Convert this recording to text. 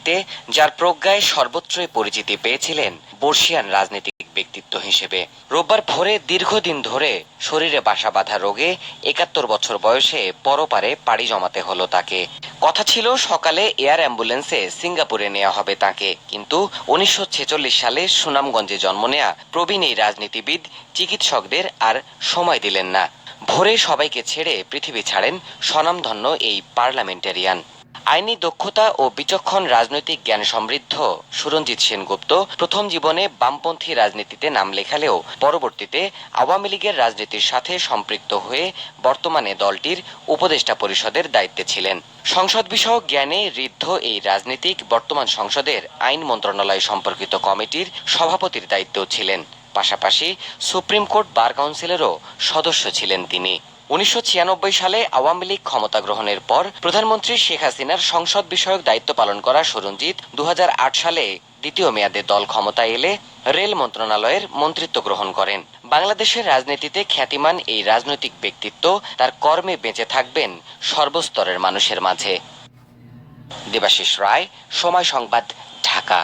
রাজনীতিতে যার প্রজ্ঞায় সর্বত্রই পরিচিতি পেয়েছিলেন বর্ষিয়ান রাজনীতিক ব্যক্তিত্ব হিসেবে। রোববার ভোরে দীর্ঘদিন ধরে শরীরে বাসা বাঁধা রোগে একাত্তর বছর বয়সে পরপারে পাড়ি জমাতে হলো তাকে। কথা ছিল, সকালে এয়ার অ্যাম্বুলেন্সে সিঙ্গাপুরে নেওয়া হবে তাকে। কিন্তু উনিশশো ছেচল্লিশ সালে সুনামগঞ্জে জন্ম নেয়া প্রবীণ এই রাজনীতিবিদ চিকিৎসকদের আর সময় দিলেন না। ভোরে সবাইকে ছেড়ে পৃথিবী ছাড়েন স্বনামধন্য এই পার্লামেন্টারিয়ান। আইনি দক্ষতা ও বিচক্ষণ রাজনৈতিক জ্ঞান সমৃদ্ধ সুরঞ্জিত সেনগুপ্ত প্রথম জীবনে বামপন্থী রাজনীতিতে নাম লেখালেও পরবর্তীতে আওয়ামী লীগের রাজনীতির সাথে সম্পৃক্ত হয়ে বর্তমানে দলটির উপদেষ্টা পরিষদের দায়িত্বে ছিলেন। সংসদ বিষয়ক জ্ঞানে ঋদ্ধ এই রাজনীতিক বর্তমান সংসদের আইন মন্ত্রণালয় সম্পর্কিত কমিটির সভাপতির দায়িত্বেও ছিলেন। পাশাপাশি সুপ্রিম কোর্ট বার কাউন্সিলেরও সদস্য ছিলেন তিনি। উনিশশো ছিয়ানব্বই সালে আওয়ামী লীগ ক্ষমতা গ্রহণের পর প্রধানমন্ত্রী শেখ হাসিনার সংসদ বিষয়ক দায়িত্ব পালন করা সরঞ্জিত দু হাজার আট সালে দ্বিতীয় মেয়াদে দল ক্ষমতায় এলে রেল মন্ত্রণালয়ের মন্ত্রিত্ব গ্রহণ করেন। বাংলাদেশের রাজনীতিতে খ্যাতিমান এই রাজনৈতিক ব্যক্তিত্ব তার কর্মে বেঁচে থাকবেন সর্বস্তরের মানুষের মাঝে। দেবাশিস রায়, সময় সংবাদ, ঢাকা।